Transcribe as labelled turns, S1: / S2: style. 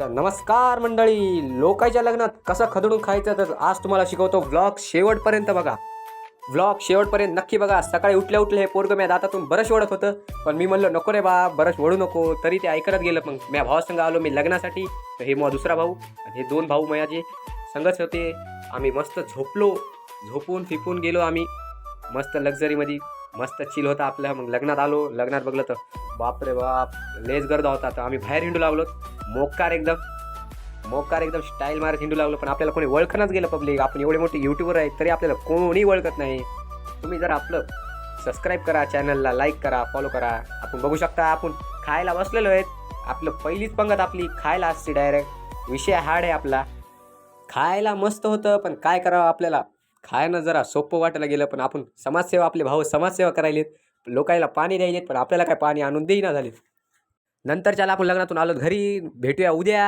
S1: तर नमस्कार मंडळी लोकांच्या लग्नात कसं खदडून खायचं तर आज तुम्हाला शिकवतो व्लॉग शेवटपर्यंत बघा. व्लॉग शेवटपर्यंत नक्की बघा. सकाळी उठल्या उठल्या हे पोरगं म्या दातातून बरंच ओढत होतं. पण मी म्हणलं नको रे बा बरंच ओढू नको. तरी ते ऐकत गेलं. मग म्या भावासंग आलो मी लग्नासाठी. तर हे मग दुसरा भाऊ आणि हे दोन भाऊ माझे संगच होते. आम्ही मस्त झोपलो. झोपून फिपून गेलो आम्ही. मस्त लक्झरीमध्ये मस्त चिल होता आपल्या मग लग्नात आलो. लग्नात बघलं तर बाप रे बाप लेस गर्दा होता. तर आम्ही बाहेर हिंडू लागलो. मोकार एकदम. मोकार एकदम स्टाईल मारत हिंडू लागलो पण आपल्याला कोणी ओळखणच गेलं पब्लिक आपण एवढे मोठे युट्यूबर आहेत तरी आपल्याला कोणी ओळखत नाही. तुम्ही जर आपलं सबस्क्राईब करा चॅनलला लाईक करा फॉलो करा. आपण बघू शकता आपण खायला बसलेलो आहेत. आपलं पहिलीच पंगत आपली खायला असते डायरेक्ट विषय हार्ड आहे आपला. खायला मस्त होतं पण काय करावं आपल्याला? खायनं जरा सोपं वाटायला गेलं पण आपण समाजसेवा आपले भाऊ समाजसेवा करायलेत. लोकायला पाणी द्यायलेत पण आपल्याला काय पाणी आणून देईना झालेत. नंतर चला आपण लग्नातून आलो घरी भेटूया उद्या.